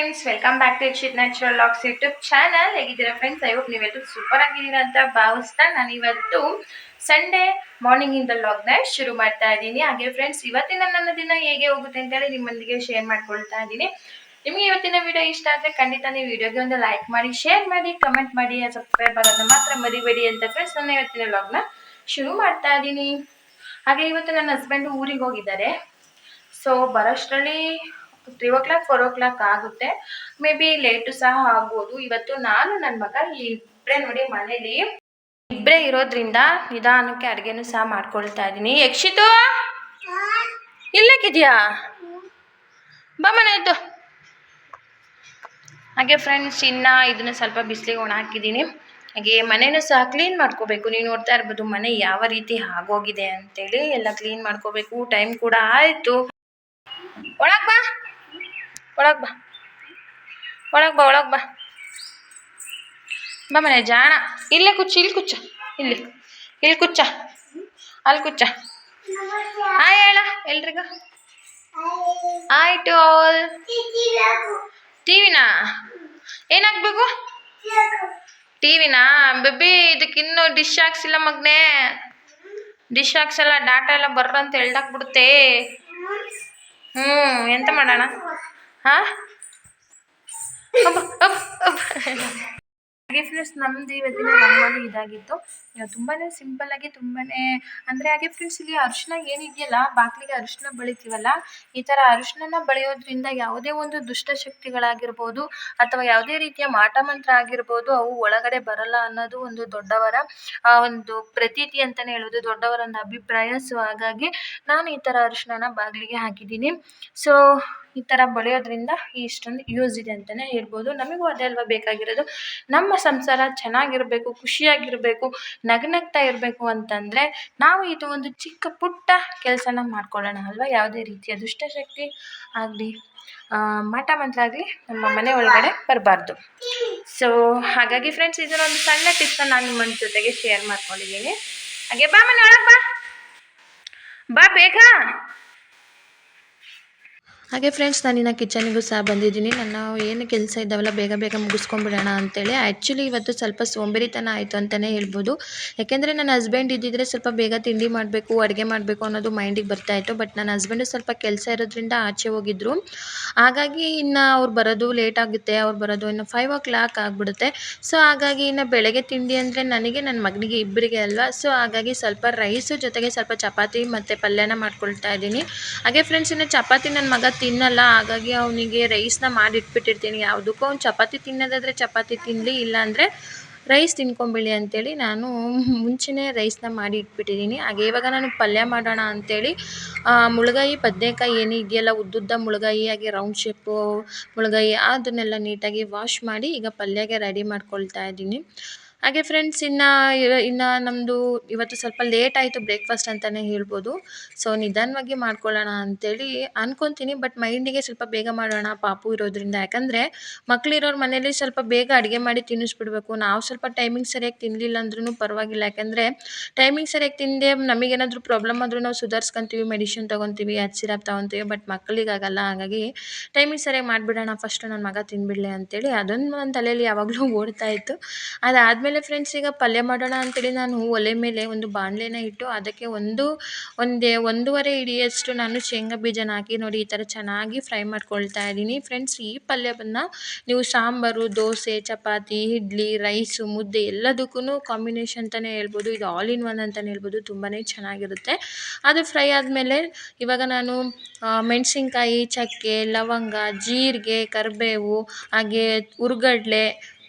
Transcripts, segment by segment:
Friends welcome back to Ikshith natural locks YouTube channel ಹೇಗಿದ್ದೀರಾ friends I hope ನೀವೆಲ್ಲರೂ super ಆಗಿದ್ದೀರಾ ಅಂತ ಭಾವಿಸ್ತಾ ನಾನು ಇವತ್ತು ಸಂಡೇ ಮಾರ್ನಿಂಗ್ ಇಂದ ಲಾಗ್ನ ಶುರು ಮಾಡ್ತಾ ಇದ್ದೀನಿ. ಹಾಗೆ ಫ್ರೆಂಡ್ಸ್ ಇವತ್ತಿನ ನನ್ನ ದಿನ ಹೇಗೆ ಹೋಗುತ್ತೆ ಅಂತೇಳಿ ನಿಮ್ಮೊಂದಿಗೆ ಶೇರ್ ಮಾಡ್ಕೊಳ್ತಾ ಇದ್ದೀನಿ. ನಿಮಗೆ ಇವತ್ತಿನ ವಿಡಿಯೋ ಇಷ್ಟ ಆದರೆ ಖಂಡಿತ ನೀವು ವಿಡಿಯೋಗೆ ಒಂದು ಲೈಕ್ ಮಾಡಿ ಶೇರ್ ಮಾಡಿ ಕಮೆಂಟ್ ಮಾಡಿ ಸಬ್ಸ್ಕ್ರೈಬ್ ಆಗೋದನ್ನ ಮಾತ್ರ ಮರಿಬೇಡಿ ಅಂತ ಫ್ರೆಂಡ್ಸ್ ನನ್ನ ಇವತ್ತಿನ ಲಾಗ್ನ ಶುರು ಮಾಡ್ತಾ ಇದ್ದೀನಿ. ಹಾಗೆ ಇವತ್ತು ನನ್ನ ಹಸ್ಬೆಂಡ್ ಊರಿಗೆ ಹೋಗಿದ್ದಾರೆ. ಸೊ ಬರೋಷ್ಟರಲ್ಲಿ three o'clock four o'clock ಆಗುತ್ತೆ. ಮೇ ಬಿ ಲೇಟು ಸಹ ಆಗ್ಬೋದು. ಇವತ್ತು ನಾನು ನನ್ನ ಮಗ ಇಬ್ಬರೇ ನೋಡಿ ಮನೇಲಿ ಇಬ್ಬರೇ ಇರೋದ್ರಿಂದ ನಿಧಾನಕ್ಕೆ ಅಡುಗೆನೂ ಸಹ ಮಾಡ್ಕೊಳ್ತಾ ಇದ್ದೀನಿ. ಯಕ್ಷಿತು? ಇಲ್ಲಕ್ಕಿದೆಯಾ? ಬಾ ಮನೆ ಇದ್ದು ಹಾಗೆ ಫ್ರೆಂಡ್ಸ್ ಇನ್ನು ಇದನ್ನು ಸ್ವಲ್ಪ ಬಿಸಿಲಿಗೆ ಒಣ ಹಾಕಿದ್ದೀನಿ. ಹಾಗೆ ಮನೆಯೂ ಸಹ ಕ್ಲೀನ್ ಮಾಡ್ಕೋಬೇಕು. ನೀವು ನೋಡ್ತಾ ಇರ್ಬೋದು ಮನೆ ಯಾವ ರೀತಿ ಆಗೋಗಿದೆ ಅಂತೇಳಿ ಎಲ್ಲ ಕ್ಲೀನ್ ಮಾಡ್ಕೋಬೇಕು. ಟೈಮ್ ಕೂಡ ಆಯಿತು. ಒಳಗೆ ಬಾ. ಒಳಗೆ ಬಾ. ಒಳಗೆ ಬಾ ಒಳಗೆ ಬಾ. ಬಾ ಮನೆ, ಜಾಣ. ಇಲ್ಲೇ ಕುಚ್ಚು ಇಲ್ಲಿ ಕುಚ್ಚ ಇಲ್ಲಿ. ಇಲ್ಲಿ ಕುಚ್ಚ ಅಲ್ಲಿ ಕುಚ್ಚ ಹಾಯ್ ಹೇಳ, ಎಲ್ರಿಗ? ಆಯ್ತು ಆಲ್ ಟಿವಿನಾ? ಏನಾಗಬೇಕು? ಟಿವಿನಾ? ಬೇಬಿ ಇದಕ್ಕಿನ್ನೂ ಡಿಶ್ ಹಾಕ್ಸಿಲ್ಲ ಮಗನೇ. ಡಿಶ್ ಹಾಕ್ಸಲ್ಲ ಡಾಟಾ ಎಲ್ಲ ಬರ್ರ ಅಂತ ಎಳ್ದಾಕ್ಬಿಡುತ್ತೆ ಹ್ಞೂ ಎಂತ ಮಾಡೋಣ? ಹಾಂ? ಹಾಗೆ ಫ್ರೆಂಡ್ಸ್ ನಮ್ದು ಇವತ್ತಿನ ರಂಗೋಲಿ ಇದಾಗಿತ್ತು. ತುಂಬಾ ಆಗಿ ತುಂಬಾ ಅಂದ್ರೆ ಹಾಗೆ ಫ್ರೆಂಡ್ಸ್ ಇಲ್ಲಿ ಅರಿಶಿನ ಏನಿದೆಯಲ್ಲ ಬಾಗಿಲಿಗೆ ಅರಿಶಿನ ಬಳಿತೀವಲ್ಲ, ಈ ತರ ಅರಿಶಿನ ಬಳಿಯೋದ್ರಿಂದ ಯಾವುದೇ ಒಂದು ದುಷ್ಟಶಕ್ತಿಗಳಾಗಿರ್ಬೋದು ಅಥವಾ ಯಾವುದೇ ರೀತಿಯ ಮಾಟ ಮಂತ್ರ ಆಗಿರ್ಬೋದು, ಅವು ಒಳಗಡೆ ಬರಲ್ಲ ಅನ್ನೋದು ಒಂದು ದೊಡ್ಡವರ ಒಂದು ಪ್ರತೀತಿ ಅಂತಾನೆ ಹೇಳೋದು, ದೊಡ್ಡವರ ಒಂದು ಅಭಿಪ್ರಾಯ. ಸೊ ಹಾಗಾಗಿ ನಾನು ಈ ತರ ಅರಿಶಿನ ಬಾಗಿಲಿಗೆ ಹಾಕಿದ್ದೀನಿ. ಸೊ ಈ ತರ ಬಳಿಯೋದ್ರಿಂದ ಇಷ್ಟೊಂದು ಯೂಸ್ ಇದೆ ಅಂತಾನೆ ಹೇಳ್ಬೋದು. ನಮಗೂ ಅದೇ ಅಲ್ವಾ ಬೇಕಾಗಿರೋದು? ನಮ್ಮ ಸಂಸಾರ ಚೆನ್ನಾಗಿರಬೇಕು, ಖುಷಿಯಾಗಿರಬೇಕು ನಗನಗ್ತಾ ಇರಬೇಕು ಅಂತಂದರೆ ನಾವು ಇದು ಒಂದು ಚಿಕ್ಕ ಪುಟ್ಟ ಕೆಲಸನ ಮಾಡ್ಕೊಳ್ಳೋಣ ಅಲ್ವಾ? ಯಾವುದೇ ರೀತಿಯ ದುಷ್ಟಶಕ್ತಿ ಆಗಲಿ ಮಾಟ ಮಂತ್ರ ಆಗಲಿ ನಮ್ಮ ಮನೆ ಒಳಗಡೆ ಬರಬಾರ್ದು. ಸೊ ಹಾಗಾಗಿ ಫ್ರೆಂಡ್ಸ್ ಇದನ್ನೊಂದು ಸಣ್ಣ ಟಿಪ್ಸ್ನ ನಾನು ನಿಮ್ಮ ಜೊತೆಗೆ ಶೇರ್ ಮಾಡ್ಕೊಂಡಿದ್ದೀನಿ. ಹಾಗೆ ಬಾ ಮನೆ ಒಳಗೆ ಬಾ. ಬಾ ಬೇಗ. ಹಾಗೆ ಫ್ರೆಂಡ್ಸ್ ನಾನಿನ್ನ ಕಿಚನಿಗೂ ಸಹ ಬಂದಿದ್ದೀನಿ. ನನ್ನ ಏನು ಕೆಲಸ ಇದ್ದಾವಲ್ಲ, ಬೇಗ ಬೇಗ ಮುಗಿಸ್ಕೊಂಡ್ಬಿಡೋಣ ಅಂತೇಳಿ. ಆ್ಯಕ್ಚುಲಿ ಇವತ್ತು ಸ್ವಲ್ಪ ಸೋಂಬೇರಿತನ ಆಯಿತು ಅಂತಲೇ ಹೇಳ್ಬೋದು. ಯಾಕೆಂದರೆ ನನ್ನ ಹಸ್ಬೆಂಡ್ ಇದ್ದಿದ್ದರೆ ಸ್ವಲ್ಪ ಬೇಗ ತಿಂಡಿ ಮಾಡಬೇಕು, ಅಡುಗೆ ಮಾಡಬೇಕು ಅನ್ನೋದು ಮೈಂಡಿಗೆ ಬರ್ತಾಯಿತ್ತು ಬಟ್ ನನ್ನ ಹಸ್ಬೆಂಡು ಸ್ವಲ್ಪ ಕೆಲಸ ಇರೋದ್ರಿಂದ ಆಚೆ ಹೋಗಿದ್ದರು ಹಾಗಾಗಿ ಇನ್ನು ಅವ್ರು ಬರೋದು ಲೇಟ್ ಆಗುತ್ತೆ. ಅವ್ರು ಬರೋದು ಇನ್ನು ಫೈವ್ ಓ ಕ್ಲಾಕ್ ಆಗಿಬಿಡುತ್ತೆ. ಸೊ ಹಾಗಾಗಿ ಇನ್ನು ಬೆಳಗ್ಗೆ ತಿಂಡಿ ಅಂದರೆ ನನಗೆ ನನ್ನ ಮಗನಿಗೆ ಇಬ್ಬರಿಗೆ ಅಲ್ವಾ? ಸೊ ಹಾಗಾಗಿ ಸ್ವಲ್ಪ ರೈಸು ಜೊತೆಗೆ ಸ್ವಲ್ಪ ಚಪಾತಿ ಮತ್ತು ಪಲ್ಯನ ಮಾಡ್ಕೊಳ್ತಾ ಇದ್ದೀನಿ. ಹಾಗೆ ಫ್ರೆಂಡ್ಸ್ ಇನ್ನು ಚಪಾತಿ ನನ್ನ ಮಗ ತಿನ್ನಲ್ಲ, ಹಾಗಾಗಿ ಅವನಿಗೆ ರೈಸ್ನ ಮಾಡಿಟ್ಬಿಟ್ಟಿರ್ತೀನಿ. ಯಾವುದಕ್ಕೂ ಅವ್ನು ಚಪಾತಿ ತಿನ್ನೋದಾದರೆ ಚಪಾತಿ ತಿನ್ನಲಿ ಇಲ್ಲಾಂದರೆ ರೈಸ್ ತಿನ್ಕೊಂಬಿಡಿ ಅಂತೇಳಿ ನಾನು ಮುಂಚೆನೇ ರೈಸ್ನ ಮಾಡಿ ಇಟ್ಬಿಟ್ಟಿದ್ದೀನಿ ಹಾಗೆ ಇವಾಗ ನಾನು ಪಲ್ಯ ಮಾಡೋಣ ಅಂಥೇಳಿ ಮುಳುಗಾಯಿ, ಬದನೇಕಾಯಿ ಏನು ಇದೆಯಲ್ಲ, ಉದ್ದುದ್ದ ಮುಳುಗಾಯಿ, ಹಾಗೆ ರೌಂಡ್ ಶೇಪು ಮುಳುಗಾಯಿ, ಅದನ್ನೆಲ್ಲ ನೀಟಾಗಿ ವಾಶ್ ಮಾಡಿ ಈಗ ಪಲ್ಯಗೆ ರೆಡಿ ಮಾಡ್ಕೊಳ್ತಾ ಇದ್ದೀನಿ. ಹಾಗೆ ಫ್ರೆಂಡ್ಸ್ ಇನ್ನು ಇನ್ನು ನಮ್ಮದು ಇವತ್ತು ಸ್ವಲ್ಪ ಲೇಟ್ ಆಯಿತು ಬ್ರೇಕ್ಫಾಸ್ಟ್ ಅಂತಲೇ ಹೇಳ್ಬೋದು. ಸೊ ನಿಧಾನವಾಗಿ ಮಾಡ್ಕೊಳ್ಳೋಣ ಅಂತೇಳಿ ಅನ್ಕೊತೀನಿ. ಬಟ್ ಮೈಂಡಿಗೆ ಸ್ವಲ್ಪ ಬೇಗ ಮಾಡೋಣ, ಪಾಪು ಇರೋದ್ರಿಂದ. ಯಾಕಂದರೆ ಮಕ್ಕಳಿರೋರ ಮನೇಲಿ ಸ್ವಲ್ಪ ಬೇಗ ಅಡುಗೆ ಮಾಡಿ ತಿನ್ನಿಸ್ಬಿಡ್ಬೇಕು. ನಾವು ಸ್ವಲ್ಪ ಟೈಮಿಂಗ್ ಸರಿಯಾಗಿ ತಿನ್ನಲಿಲ್ಲ ಅಂದ್ರೂ ಪರವಾಗಿಲ್ಲ. ಯಾಕಂದರೆ ಟೈಮಿಂಗ್ ಸರಿಯಾಗಿ ತಿಂದೆ ನಮಗೇನಾದರೂ ಪ್ರಾಬ್ಲಮ್ ಆದರೂ ನಾವು ಸುಧಾರಿಸ್ಕೊಂತೀವಿ ಮೆಡಿಷನ್ ತೊಗೊತೀವಿ, ಅದು ಸಿರಪ್ ತೊಗೊತೀವಿ. ಬಟ್ ಮಕ್ಕಳಿಗಾಗಲ್ಲ ಹಾಗಾಗಿ ಟೈಮಿಂಗ್ ಸರಿಯಾಗಿ ಮಾಡಿಬಿಡೋಣ. ಫಸ್ಟು ನನ್ನ ಮಗ ತಿನ್ಬಿಡಲಿ ಅಂತೇಳಿ ಅದೊಂದು ನನ್ನ ತಲೆಯಲ್ಲಿ ಯಾವಾಗಲೂ ಓಡ್ತಾ ಇತ್ತು. ಅದಾದಮೇಲೆ ಆಮೇಲೆ ಫ್ರೆಂಡ್ಸ್ ಈಗ ಪಲ್ಯ ಮಾಡೋಣ ಅಂತೇಳಿ ನಾನು ಒಲೆ ಮೇಲೆ ಒಂದು ಬಾಣಲೆನ ಇಟ್ಟು ಅದಕ್ಕೆ ಒಂದು, ಒಂದೇ, ಒಂದೂವರೆ ಹಿಡಿಯಷ್ಟು ನಾನು ಶೇಂಗಾ ಬೀಜನ ಹಾಕಿ ನೋಡಿ ಈ ಥರ ಚೆನ್ನಾಗಿ ಫ್ರೈ ಮಾಡ್ಕೊಳ್ತಾ ಇದ್ದೀನಿ. ಫ್ರೆಂಡ್ಸ್ ಈ ಪಲ್ಯವನ್ನು ನೀವು ಸಾಂಬಾರು, ದೋಸೆ, ಚಪಾತಿ, ಇಡ್ಲಿ ರೈಸು ಮುದ್ದೆ ಎಲ್ಲದಕ್ಕೂ ಕಾಂಬಿನೇಷನ್ ಅಂತಲೇ ಹೇಳ್ಬೋದು. ಇದು ಆಲ್ ಇನ್ ಒನ್ ಅಂತಲೇ ಹೇಳ್ಬೋದು. ತುಂಬಾ ಚೆನ್ನಾಗಿರುತ್ತೆ. ಅದು ಫ್ರೈ ಆದಮೇಲೆ ಇವಾಗ ನಾನು ಮೆಣಸಿನ್ಕಾಯಿ, ಚಕ್ಕೆ, ಲವಂಗ, ಜೀರಿಗೆ, ಕರಿಬೇವು, ಹಾಗೆ ಹುರ್ಗಡ್ಲೆ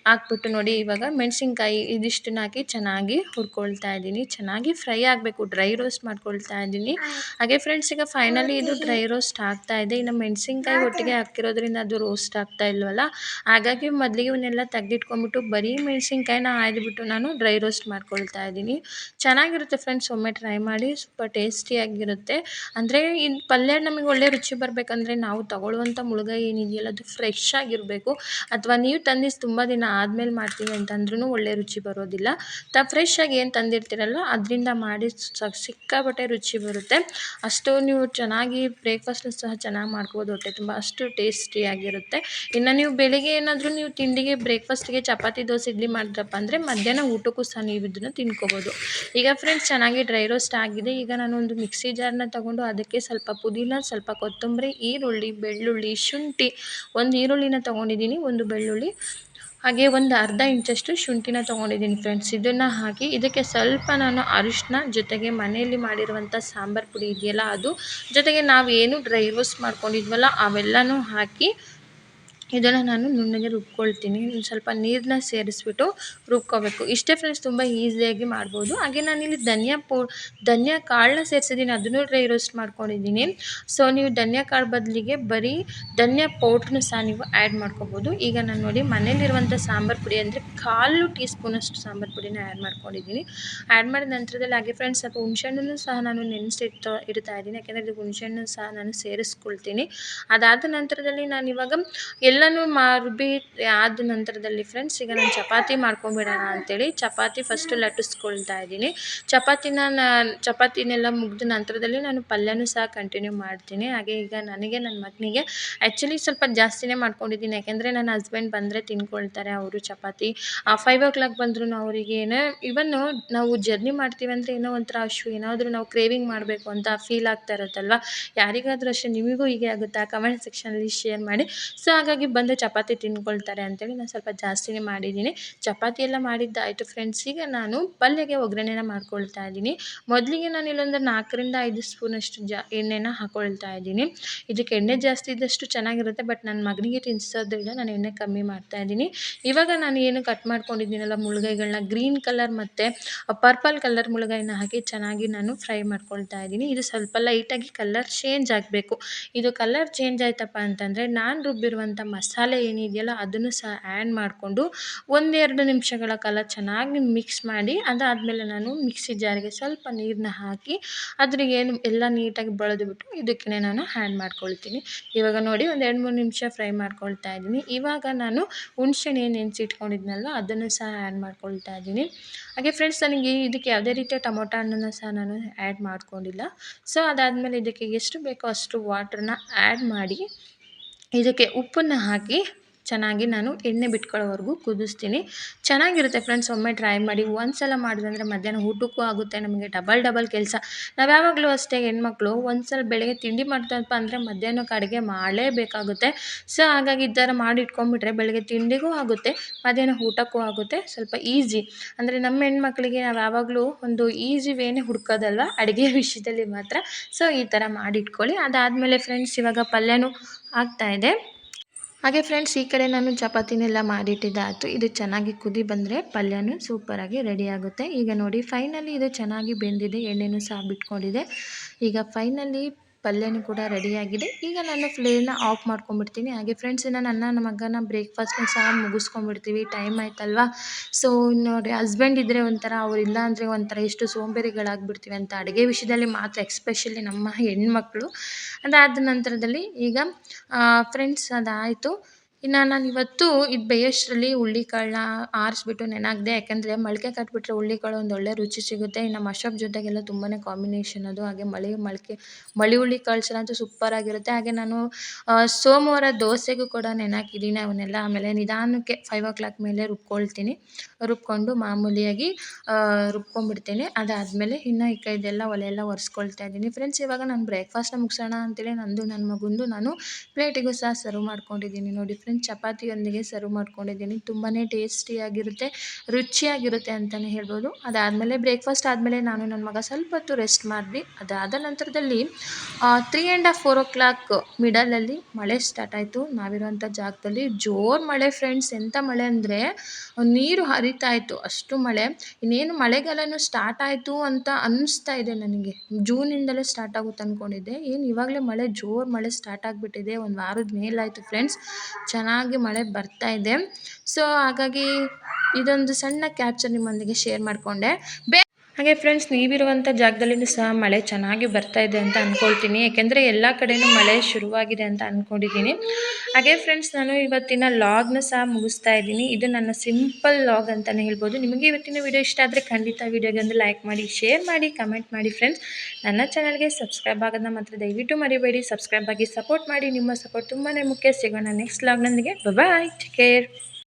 ಹಾಕ್ಬಿಟ್ಟು ನೋಡಿ, ಇವಾಗ ಮೆಣಸಿನ್ಕಾಯಿ ಇದಿಷ್ಟನ್ನು ಹಾಕಿ ಚೆನ್ನಾಗಿ ಹುರ್ಕೊಳ್ತಾ ಇದ್ದೀನಿ. ಚೆನ್ನಾಗಿ ಫ್ರೈ ಆಗಬೇಕು, ಡ್ರೈ ರೋಸ್ಟ್ ಮಾಡ್ಕೊಳ್ತಾ ಇದ್ದೀನಿ. ಹಾಗೆ ಫ್ರೆಂಡ್ಸ್ ಈಗ ಫೈನಲಿ ಇದು ಡ್ರೈ ರೋಸ್ಟ್ ಆಗ್ತಾ ಇದೆ. ಇನ್ನು ಮೆಣಸಿನ್ಕಾಯಿ ಒಟ್ಟಿಗೆ ಹಾಕಿರೋದ್ರಿಂದ ಅದು ರೋಸ್ಟ್ ಆಗ್ತಾ ಇಲ್ವಲ್ಲ? ಹಾಗಾಗಿ ಮೊದಲಿಗೆ ಇವನ್ನೆಲ್ಲ ತೆಗೆದಿಟ್ಕೊಂಡ್ಬಿಟ್ಟು ಬರೀ ಮೆಣಸಿನ್ಕಾಯಿನ ಆಯ್ದುಬಿಟ್ಟು ನಾನು ಡ್ರೈ ರೋಸ್ಟ್ ಮಾಡ್ಕೊಳ್ತಾ ಇದ್ದೀನಿ. ಚೆನ್ನಾಗಿರುತ್ತೆ ಫ್ರೆಂಡ್ಸ್ ಒಮ್ಮೆ ಟ್ರೈ ಮಾಡಿ ಸ್ವಲ್ಪ ಟೇಸ್ಟಿಯಾಗಿರುತ್ತೆ ಅಂದರೆ ಇದು ಪಲ್ಯ ನಮಗೆ ಒಳ್ಳೆ ರುಚಿ ಬರಬೇಕಂದ್ರೆ ನಾವು ತಗೊಳ್ಳುವಂಥ ಮುಳುಗಾಯಿ ಏನಿದೆಯಲ್ಲ, ಅದು ಫ್ರೆಶ್ ಆಗಿರಬೇಕು. ಅಥವಾ ನೀವು ತಂದಿದ್ದು ತುಂಬ ದಿನ ಆದಮೇಲೆ ಮಾಡ್ತೀವಿ ಅಂತಂದ್ರೂ ಒಳ್ಳೆ ರುಚಿ ಬರೋದಿಲ್ಲ. ತ ಫ್ರೆಶ್ ಆಗಿ ಏನು ತಂದಿರ್ತೀರಲ್ಲ ಅದರಿಂದ ಮಾಡಿ ಸಿಕ್ಕಾಪಟ್ಟೆ ರುಚಿ ಬರುತ್ತೆ. ಅಷ್ಟು ನೀವು ಚೆನ್ನಾಗಿ ಬ್ರೇಕ್ಫಾಸ್ಟ್ ಸಹ ಚೆನ್ನಾಗಿ ಮಾಡ್ಬೋದು ಹೊಟ್ಟೆ ತುಂಬ ಅಷ್ಟು ಟೇಸ್ಟಿಯಾಗಿರುತ್ತೆ ಇನ್ನು ನೀವು ಬೆಳಿಗ್ಗೆ ಏನಾದರೂ ನೀವು ತಿಂಡಿಗೆ ಬ್ರೇಕ್ಫಾಸ್ಟಿಗೆ ಚಪಾತಿ, ದೋಸೆ, ಇಡ್ಲಿ ಮಾಡಿದ್ರಪ್ಪ ಅಂದರೆ ಮಧ್ಯಾಹ್ನ ಊಟಕ್ಕೂ ಸಹ ನೀವು ಇದನ್ನು ತಿನ್ಕೋಬೋದು. ಈಗ ಫ್ರೆಂಡ್ಸ್ ಚೆನ್ನಾಗಿ ಡ್ರೈ ರೋಸ್ಟ್ ಆಗಿದೆ. ಈಗ ನಾನು ಒಂದು ಮಿಕ್ಸಿ ಜಾರ್ನ ತಗೊಂಡು ಅದಕ್ಕೆ ಸ್ವಲ್ಪ ಪುದೀನ, ಸ್ವಲ್ಪ ಕೊತ್ತಂಬರಿ, ಈರುಳ್ಳಿ, ಬೆಳ್ಳುಳ್ಳಿ, ಶುಂಠಿ, ಒಂದು ಈರುಳ್ಳಿನ ತೊಗೊಂಡಿದ್ದೀನಿ. ಒಂದು ಬೆಳ್ಳುಳ್ಳಿ ಹಾಗೆ ಒಂದು ಅರ್ಧ ಇಂಚಷ್ಟು ಶುಂಠಿನ ತೊಗೊಂಡಿದ್ದೀನಿ ಫ್ರೆಂಡ್ಸ್ ಇದನ್ನು ಹಾಕಿ ಇದಕ್ಕೆ ಸ್ವಲ್ಪ ನಾನು ಅರಿಶಿನ ಜೊತೆಗೆ ಮನೆಯಲ್ಲಿ ಮಾಡಿರುವಂಥ ಸಾಂಬಾರು ಪುಡಿ ಇದೆಯಲ್ಲ ಅದು. ಜೊತೆಗೆ ನಾವು ಏನು ಡ್ರೈ ರೋಸ್ಟ್ ಮಾಡ್ಕೊಂಡಿದ್ವಲ್ಲ, ಅವೆಲ್ಲನೂ ಹಾಕಿ ಇದನ್ನು ನಾನು ನುಣ್ಣಗೆ ರುಬ್ಕೊಳ್ತೀನಿ. ಸ್ವಲ್ಪ ನೀರನ್ನ ಸೇರಿಸ್ಬಿಟ್ಟು ರುಬ್ಕೋಬೇಕು. ಇಷ್ಟೇ ಫ್ರೆಂಡ್ಸ್ ತುಂಬ ಈಸಿಯಾಗಿ ಮಾಡ್ಬೋದು. ಹಾಗೆ ನಾನಿಲ್ಲಿ ಧನಿಯಾ ಪೌ, ಧನಿಯಾ ಕಾಳನ್ನ ಸೇರಿಸಿದ್ದೀನಿ. ಅದನ್ನು ಡ್ರೈ ರೋಸ್ಟ್ ಮಾಡ್ಕೊಂಡಿದ್ದೀನಿ. ಸೊ ನೀವು ಧನಿಯಾ ಕಾಳು ಬದಲಿಗೆ ಬರೀ ಧನಿಯಾ ಪೌಡ್ರನ್ನ ಸಹ ನೀವು ಆ್ಯಡ್ ಮಾಡ್ಕೋಬೋದು. ಈಗ ನಾನು ನೋಡಿ ಮನೇಲಿರುವಂಥ ಸಾಂಬಾರು ಪುಡಿ ಅಂದರೆ ಕಾಲು ಟೀ ಸ್ಪೂನಷ್ಟು ಸಾಂಬಾರು ಪುಡಿನ ಆ್ಯಡ್ ಮಾಡ್ಕೊಂಡಿದ್ದೀನಿ. ಆ್ಯಡ್ ಮಾಡಿದ ನಂತರದಲ್ಲಿ ಹಾಗೆ ಫ್ರೆಂಡ್ಸ್ ಸ್ವಲ್ಪ ಹುಣಸೆಹಣ್ಣು ಸಹ ನಾನು ನೆನೆಸಿಟ್ಟು, ಇಡ್ತಾ ಇದ್ದೀನಿ. ಯಾಕೆಂದರೆ ಇದು ಹುಣಸೆಹಣ್ಣು ಸಹ ನಾನು ಸೇರಿಸ್ಕೊಳ್ತೀನಿ. ಅದಾದ ನಂತರದಲ್ಲಿ ನಾನು ಇವಾಗ ಎಲ್ಲನೂ ಮಾರ್ಬಿ ಆದ ನಂತರದಲ್ಲಿ ಫ್ರೆಂಡ್ಸ್ ಈಗ ನಾನು ಚಪಾತಿ ಮಾಡ್ಕೊಂಬಿಡೋಣ ಅಂತೇಳಿ ಚಪಾತಿ ಫಸ್ಟು ಲಟ್ಟಿಸ್ಕೊಳ್ತಾ ಇದ್ದೀನಿ. ಚಪಾತಿನ ನಾನು ಚಪಾತಿನೆಲ್ಲ ಮುಗಿದ ನಂತರದಲ್ಲಿ ನಾನು ಪಲ್ಯನೂ ಸಹ ಕಂಟಿನ್ಯೂ ಮಾಡ್ತೀನಿ. ಹಾಗೆ ಈಗ ನನಗೆ ನನ್ನ ಮಗನಿಗೆ ಆ್ಯಕ್ಚುಲಿ ಸ್ವಲ್ಪ ಜಾಸ್ತಿನೇ ಮಾಡ್ಕೊಂಡಿದ್ದೀನಿ. ಯಾಕೆಂದರೆ ನನ್ನ ಹಸ್ಬೆಂಡ್ ಬಂದರೆ ತಿನ್ಕೊಳ್ತಾರೆ ಅವರು ಚಪಾತಿ. ಫೈವ್ ಓ ಕ್ಲಾಕ್ ಬಂದ್ರೂ ಅವರಿಗೆ ಏನೇ ಇವನ್ನು ನಾವು ಜರ್ನಿ ಮಾಡ್ತೀವಿ ಅಂದರೆ ಏನೋ ಒಂಥರ ಅಶು ಏನಾದರೂ ನಾವು ಕ್ರೇವಿಂಗ್ ಮಾಡಬೇಕು ಅಂತ ಫೀಲ್ ಆಗ್ತಾ ಇರುತ್ತಲ್ವ? ಯಾರಿಗಾದರೂ ಅಷ್ಟೇ, ನಿಮಗೂ ಹೀಗೆ ಆಗುತ್ತಾ? ಕಮೆಂಟ್ ಸೆಕ್ಷನಲ್ಲಿ ಶೇರ್ ಮಾಡಿ. ಸೊ ಹಾಗಾಗಿ ಬಂದು ಚಪಾತಿ ತಿನ್ಕೊಳ್ತಾರೆ ಅಂತೇಳಿ ನಾನು ಸ್ವಲ್ಪ ಜಾಸ್ತಿನೇ ಮಾಡಿದ್ದೀನಿ. ಚಪಾತಿ ಎಲ್ಲ ಮಾಡಿದ್ದಾಯಿತು ಫ್ರೆಂಡ್ಸ್ ಈಗ ನಾನು ಪಲ್ಯಗೆ ಒಗ್ಗರಣೆನ ಮಾಡ್ಕೊಳ್ತಾ ಇದ್ದೀನಿ. ಮೊದಲಿಗೆ ನಾನು ಇಲ್ಲೊಂದು ನಾಲ್ಕರಿಂದ ಐದು ಸ್ಪೂನಷ್ಟು ಜಾ, ಎಣ್ಣೆನ ಹಾಕ್ಕೊಳ್ತಾ ಇದ್ದೀನಿ. ಇದಕ್ಕೆ ಎಣ್ಣೆ ಜಾಸ್ತಿ ಇದ್ದಷ್ಟು ಚೆನ್ನಾಗಿರುತ್ತೆ ಬಟ್ ನನ್ನ ಮಗನಿಗೆ ತಿನ್ನಿಸೋದ್ರಿಂದ ನಾನು ಎಣ್ಣೆ ಕಮ್ಮಿ ಮಾಡ್ತಾ ಇದ್ದೀನಿ. ಇವಾಗ ನಾನು ಏನು ಕಟ್ ಮಾಡ್ಕೊಂಡಿದ್ದೀನಲ್ಲ ಮುಳುಗೈಗಳನ್ನ ಗ್ರೀನ್ ಕಲರ್ ಮತ್ತು ಪರ್ಪಲ್ ಕಲರ್ ಮುಳುಗೈನ ಹಾಕಿ ಚೆನ್ನಾಗಿ ನಾನು ಫ್ರೈ ಮಾಡ್ಕೊಳ್ತಾ ಇದ್ದೀನಿ. ಇದು ಸ್ವಲ್ಪ ಲೈಟಾಗಿ ಕಲರ್ ಚೇಂಜ್ ಆಗಬೇಕು. ಇದು ಕಲರ್ ಚೇಂಜ್ ಆಯ್ತಪ್ಪ ಅಂತಂದರೆ, ನಾನು ರುಬ್ಬಿರುವಂಥ ಮಸಾಲೆ ಏನಿದೆಯಲ್ಲ ಅದನ್ನು ಸಹ ಆ್ಯಡ್ ಮಾಡಿಕೊಂಡು ಒಂದೆರಡು ನಿಮಿಷಗಳ ಕಾಲ ಚೆನ್ನಾಗಿ ಮಿಕ್ಸ್ ಮಾಡಿ ಅದಾದಮೇಲೆ ನಾನು ಮಿಕ್ಸಿ ಜಾರಿಗೆ ಸ್ವಲ್ಪ ನೀರನ್ನ ಹಾಕಿ ಅದ್ರಿಗೆ ಏನು ಎಲ್ಲ ನೀಟಾಗಿ ಬಳಿದ್ಬಿಟ್ಟು ಇದಕ್ಕೆ ನಾನು ಆ್ಯಡ್ ಮಾಡ್ಕೊಳ್ತೀನಿ. ಇವಾಗ ನೋಡಿ ಒಂದು ಎರಡು ಮೂರು ನಿಮಿಷ ಫ್ರೈ ಮಾಡ್ಕೊಳ್ತಾ ಇದ್ದೀನಿ. ಇವಾಗ ನಾನು ಹುಣ್ಸೆಹಣ್ಣು ಏನು ನೆನೆಸಿಟ್ಕೊಂಡಿದ್ನಲ್ಲ ಅದನ್ನು ಸಹ ಆ್ಯಡ್ ಮಾಡ್ಕೊಳ್ತಾ ಇದ್ದೀನಿ. ಹಾಗೆ ಫ್ರೆಂಡ್ಸ್ ನನಗೆ ಇದಕ್ಕೆ ಯಾವುದೇ ರೀತಿಯ ಟೊಮೊಟೊ ಹಣ್ಣನ್ನು ಸಹ ನಾನು ಆ್ಯಡ್ ಮಾಡ್ಕೊಂಡಿಲ್ಲ. ಸೊ ಅದಾದಮೇಲೆ ಇದಕ್ಕೆ ಎಷ್ಟು ಬೇಕೋ ಅಷ್ಟು ವಾಟ್ರನ್ನ ಆ್ಯಡ್ ಮಾಡಿ ಇದಕ್ಕೆ ಉಪ್ಪನ್ನು ಹಾಕಿ ಚೆನ್ನಾಗಿ ನಾನು ಎಣ್ಣೆ ಬಿಟ್ಕೊಳ್ಳೋವರೆಗೂ ಕುದಿಸ್ತೀನಿ. ಚೆನ್ನಾಗಿರುತ್ತೆ ಫ್ರೆಂಡ್ಸ್, ಒಮ್ಮೆ ಟ್ರೈ ಮಾಡಿ. ಒಂದು ಸಲ ಮಾಡಿದಂದರೆ ಮಧ್ಯಾಹ್ನ ಊಟಕ್ಕೂ ಆಗುತ್ತೆ, ನಮಗೆ ಡಬಲ್ ಡಬಲ್ ಕೆಲಸ. ನಾವು ಯಾವಾಗಲೂ ಅಷ್ಟೇ ಹೆಣ್ಮಕ್ಳು ಒಂದು ಸಲ ಬೆಳಗ್ಗೆ ತಿಂಡಿ ಮಾಡ್ತಪ್ಪ ಅಂದರೆ ಮಧ್ಯಾಹ್ನಕ್ಕೆ ಅಡುಗೆ ಮಾಡಲೇಬೇಕಾಗುತ್ತೆ. ಸೊ, ಹಾಗಾಗಿ ಈ ಥರ ಮಾಡಿ ಇಟ್ಕೊಂಡ್ಬಿಟ್ರೆ ಬೆಳಗ್ಗೆ ತಿಂಡಿಗೂ ಆಗುತ್ತೆ, ಮಧ್ಯಾಹ್ನ ಊಟಕ್ಕೂ ಆಗುತ್ತೆ, ಸ್ವಲ್ಪ ಈಸಿ ಅಂದರೆ ನಮ್ಮ ಹೆಣ್ಮಕ್ಳಿಗೆ ನಾವು ಯಾವಾಗಲೂ ಒಂದು ಈಸಿ ವೇನೇ ಹುಡ್ಕೋದಲ್ವ? ಅಡುಗೆ ವಿಷಯದಲ್ಲಿ ಮಾತ್ರ. ಸೊ, ಈ ಥರ ಮಾಡಿಟ್ಕೊಳ್ಳಿ ಅದಾದಮೇಲೆ ಫ್ರೆಂಡ್ಸ್, ಇವಾಗ ಪಲ್ಯನೂ ಆಗ್ತಾಯಿದೆ ಹಾಗೆ ಫ್ರೆಂಡ್ಸ್ ಈ ಕಡೆ ನಾನು ಚಪಾತಿನೆಲ್ಲ ಮಾಡಿಟ್ಟಿದ್ದಾಯಿತು ಇದು ಚೆನ್ನಾಗಿ ಕುದಿ ಬಂದರೆ ಪಲ್ಯನೂ ಸೂಪರಾಗಿ ರೆಡಿ ಆಗುತ್ತೆ. ಈಗ ನೋಡಿ ಫೈನಲಿ ಇದು ಚೆನ್ನಾಗಿ ಬೆಂದಿದೆ, ಎಣ್ಣೆನೂ ಸಹ ಬಿಟ್ಕೊಂಡಿದೆ ಈಗ ಫೈನಲಿ ಪಲ್ಯನೂ ಕೂಡ ರೆಡಿಯಾಗಿದೆ. ಈಗ ನಾನು ಫ್ಲೇಮ್ನ ಆಫ್ ಮಾಡ್ಕೊಂಬಿಡ್ತೀನಿ ಹಾಗೆ ಫ್ರೆಂಡ್ಸ್ ಇನ್ನು ನನ್ನ, ನಮ್ಮ ಮಗನ ಬ್ರೇಕ್ಫಾಸ್ಟ್ನ ಸಹ ಮುಗಿಸ್ಕೊಂಡ್ಬಿಡ್ತೀವಿ. ಟೈಮ್ ಆಯ್ತಲ್ವಾ? ಸೊ ನೋಡಿ ಹಸ್ಬೆಂಡ್ ಇದ್ದರೆ ಒಂಥರ ಇಲ್ಲ ಅಂದರೆ ಒಂಥರ ಎಷ್ಟು ಸೋಂಬೇರಿಗಳಾಗ್ಬಿಡ್ತೀವಿ ಅಂತ ಅಡುಗೆ ವಿಷಯದಲ್ಲಿ ಮಾತ್ರ ಎಕ್ಸ್ಪೆಷಲಿ ನಮ್ಮ ಹೆಣ್ಮಕ್ಳು. ಅದಾದ ನಂತರದಲ್ಲಿ ಈಗ ಫ್ರೆಂಡ್ಸ್ ಅದಾಯಿತು. ಇನ್ನು ನಾನು ಇವತ್ತು ಇದು ಬೇಯಷ್ಟರಲ್ಲಿ ಹುಳ್ಳಿಕಾಳನ್ನ ಆರಿಸ್ಬಿಟ್ಟು ನೆನೆಹಾಕ್ದೆ ಯಾಕೆಂದರೆ ಮೊಳಕೆ ಕಟ್ಟಿಬಿಟ್ರೆ ಹುಳ್ಳಿಕಾಳು ಒಂದು ಒಳ್ಳೆ ರುಚಿ ಸಿಗುತ್ತೆ. ಇನ್ನು ಮಶಪ್ ಜೊತೆಗೆಲ್ಲ ತುಂಬಾ ಕಾಂಬಿನೇಷನ್ ಅದು. ಹಾಗೆ ಮಳೆ ಮೊಳಕೆ ಮಳಿ ಹುಳ್ಳಿ ಕಾಳು ಅಂತೂ ಸೂಪರಾಗಿರುತ್ತೆ ಹಾಗೆ ನಾನು ಸೋಮವಾರ ದೋಸೆಗೂ ಕೂಡ ನೆನೆ ಹಾಕಿದ್ದೀನಿ ಅವನ್ನೆಲ್ಲ. ಆಮೇಲೆ ನಿಧಾನಕ್ಕೆ ಫೈವ್ ಓ ಕ್ಲಾಕ್ ಮೇಲೆ ರುಬ್ಕೊಳ್ತೀನಿ. ರುಬ್ಕೊಂಡು ಮಾಮೂಲಿಯಾಗಿ ರುಬ್ಕೊಂಡ್ಬಿಡ್ತೀನಿ. ಅದಾದಮೇಲೆ ಇನ್ನು ಈ ಕೈದೆಲ್ಲ ಒಲೆ ಎಲ್ಲ ಒರೆಸ್ಕೊಳ್ತಾ ಇದ್ದೀನಿ. ಫ್ರೆಂಡ್ಸ್ ಇವಾಗ ನಾನು ಬ್ರೇಕ್ಫಾಸ್ಟ್ನ ಮುಗಿಸೋಣ ಅಂತೇಳಿ ನಂದು ನನ್ನ ಮಗುಂದು ನಾನು ಪ್ಲೇಟಿಗೂ ಸಹ ಸರ್ವ್ ಮಾಡ್ಕೊಂಡಿದ್ದೀನಿ ನೋಡಿ ಫ್ರೆಂಡ್ಸ್ ಚಪಾತಿಯೊಂದಿಗೆ ಸರ್ವ್ ಮಾಡ್ಕೊಂಡಿದ್ದೀನಿ. ತುಂಬಾ ಟೇಸ್ಟಿಯಾಗಿರುತ್ತೆ ರುಚಿಯಾಗಿರುತ್ತೆ ಅಂತಲೇ ಹೇಳ್ಬೋದು. ಅದಾದಮೇಲೆ ಬ್ರೇಕ್ಫಾಸ್ಟ್ ಆದಮೇಲೆ ನಾನು ನನ್ನ ಮಗ ಸ್ವಲ್ಪ ಹೊತ್ತು ರೆಸ್ಟ್ ಮಾಡಿದ್ವಿ ಅದಾದ ನಂತರದಲ್ಲಿ three and half four o'clock ಮಿಡಲಲ್ಲಿ ಮಳೆ ಸ್ಟಾರ್ಟ್ ಆಯಿತು. ನಾವಿರುವಂಥ ಜಾಗದಲ್ಲಿ ಜೋರು ಮಳೆ ಫ್ರೆಂಡ್ಸ್ ಎಂಥ ಮಳೆ ಅಂದರೆ, ನೀರು ಹರಿತಾ ಇತ್ತು, ಅಷ್ಟು ಮಳೆ. ಇನ್ನೇನು ಮಳೆಗಾಲನೂ ಸ್ಟಾರ್ಟ್ ಆಯಿತು ಅಂತ ಅನ್ನಿಸ್ತಾ ಇದೆ ನನಗೆ. ಜೂನಿಂದಲೇ ಸ್ಟಾರ್ಟ್ ಆಗುತ್ತೆ ಅಂದ್ಕೊಂಡಿದ್ದೆ ಏನು ಇವಾಗಲೇ ಮಳೆ, ಜೋರು ಮಳೆ ಸ್ಟಾರ್ಟ್ ಆಗಿಬಿಟ್ಟಿದೆ. ಒಂದು ವಾರದ ಮೇಲಾಯಿತು ಫ್ರೆಂಡ್ಸ್ ಚೆನ್ನಾಗಿ ಮಳೆ ಬರ್ತಾ ಇದೆ. ಸೊ ಹಾಗಾಗಿ ಇದೊಂದು ಸಣ್ಣ ಕ್ಯಾಪ್ಚರ್ ನಿಮ್ಮೊಂದಿಗೆ ಶೇರ್ ಮಾಡಿಕೊಂಡೆ. ಬೇ ಹಾಗೆ ಫ್ರೆಂಡ್ಸ್ ನೀವಿರುವಂಥ ಜಾಗದಲ್ಲಿನೂ ಸಹ ಮಳೆ ಚೆನ್ನಾಗಿ ಬರ್ತಾ ಇದೆ ಅಂತ ಅಂದ್ಕೊಳ್ತೀನಿ ಯಾಕೆಂದರೆ ಎಲ್ಲ ಕಡೆನೂ ಮಳೆ ಶುರುವಾಗಿದೆ ಅಂತ ಅಂದ್ಕೊಂಡಿದ್ದೀನಿ ಹಾಗೆ ಫ್ರೆಂಡ್ಸ್ ನಾನು ಇವತ್ತಿನ ಲಾಗ್ನ ಸಹ ಮುಗಿಸ್ತಾ ಇದ್ದೀನಿ. ಇದು ನನ್ನ ಸಿಂಪಲ್ ಲಾಗ್ ಅಂತಲೇ ಹೇಳ್ಬೋದು. ನಿಮಗೆ ಇವತ್ತಿನ ವಿಡಿಯೋ ಇಷ್ಟ ಆದರೆ ಖಂಡಿತ ವಿಡಿಯೋಗೆ ಒಂದು ಲೈಕ್ ಮಾಡಿ ಶೇರ್ ಮಾಡಿ ಕಮೆಂಟ್ ಮಾಡಿ ಫ್ರೆಂಡ್ಸ್ ನನ್ನ ಚಾನಲ್ಗೆ ಸಬ್ಸ್ಕ್ರೈಬ್ ಆಗೋದನ್ನ ಮಾತ್ರ ದಯವಿಟ್ಟು ಮರಿಬೇಡಿ. ಸಬ್ಸ್ಕ್ರೈಬ್ ಆಗಿ ಸಪೋರ್ಟ್ ಮಾಡಿ. ನಿಮ್ಮ ಸಪೋರ್ಟ್ ತುಂಬಾ ಮುಖ್ಯ. ಸಿಗೋಣ ನೆಕ್ಸ್ಟ್ ಲಾಗ್ನೊಂದಿಗೆ ಬಾಯ್ ಟೇಕ್ ಕೇರ್